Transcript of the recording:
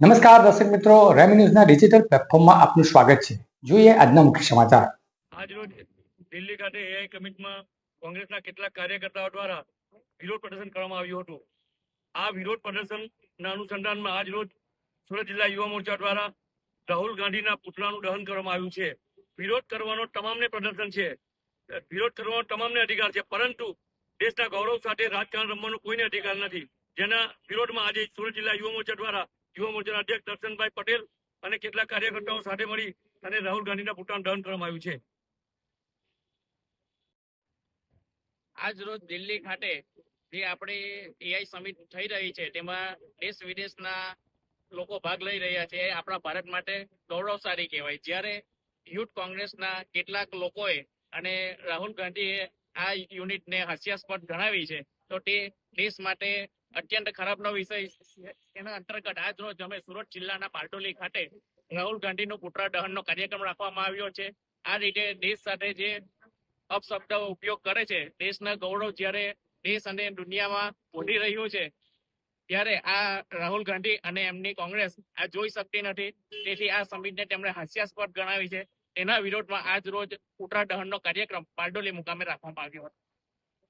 નમસ્કાર દર્શક મિત્રો, રેમી ન્યૂઝના ડિજિટલ પ્લેટફોર્મમાં આપનું સ્વાગત છે. જોઈએ આજના મુખ્ય સમાચાર. આજરોજ દિલ્હી ખાતે એઆઈ કમિટમાં કોંગ્રેસના કેટલાક કાર્યકર્તાઓ દ્વારા વિરોધ પ્રદર્શન કરવામાં આવ્યું હતું. આ વિરોધ પ્રદર્શનના અનુસંધાનમાં આજરોજ સુરત જિલ્લા યુવા મોરચા દ્વારા રાહુલ ગાંધીના પુતળાનું દહન કરવામાં આવ્યું છે. વિરોધ કરવાનો તમામને પ્રદર્શન છે. વિરોધ કરવાનો તમામને અધિકાર છે, પરંતુ દેશના ગૌરવ સાથે રાજકારણ રમવાનો કોઈને અધિકાર નથી. જેના વિરોધમાં આજે સુરત જિલ્લા યુવા મોરચા દ્વારા યુવા મોરચાના અધ્યક્ષ દર્શનભાઈ પટેલ અને કેટલાક કાર્યકર્તાઓ સાથે મળી અને રાહુલ ગાંધીના પુતળાનું દહન કરવામાં આવ્યું છે. આજ દિલ્હી ખાતે જે આપણી એઆઈ સમિટ થઈ રહી છે, તેમાં દેશ વિદેશના લોકો ભાગ લઈ રહ્યા છે. આપણા ભારત માટે ગૌરવશાળી કહેવાય. જ્યારે યુથ કોંગ્રેસના કેટલાક લોકોએ અને રાહુલ ગાંધીએ આ યુનિટને હાસ્યાસ્પદ ગણાવી છે. તો તે દેશ માટે અત્યંત ખરાબનો વિષય એના અંતર્ગત આજ રોજ અમે સુરત જિલ્લાના પાલટોલી ખાતે રાહુલ ગાંધીનો પુતળા દહનનો કાર્યક્રમ રાખવામાં આવ્યો છે. આ રીતે દેશ સાથે જે અપશબ્દ ઉપયોગ કરે છે, દેશના ગૌરવ જ્યારે દેશ અને દુનિયામાં વધી રહ્યું છે, ત્યારે આ રાહુલ ગાંધી અને એમની કોંગ્રેસ આ જોઈ શકતી નથી. તેથી આ સમિટને તેમણે હાસ્યાસ્પદ ગણાવી છે. તેના વિરોધમાં આજ રોજ પુતળા દહનનો કાર્યક્રમ બારડોલી મુકામે રાખવામાં આવ્યો હતો.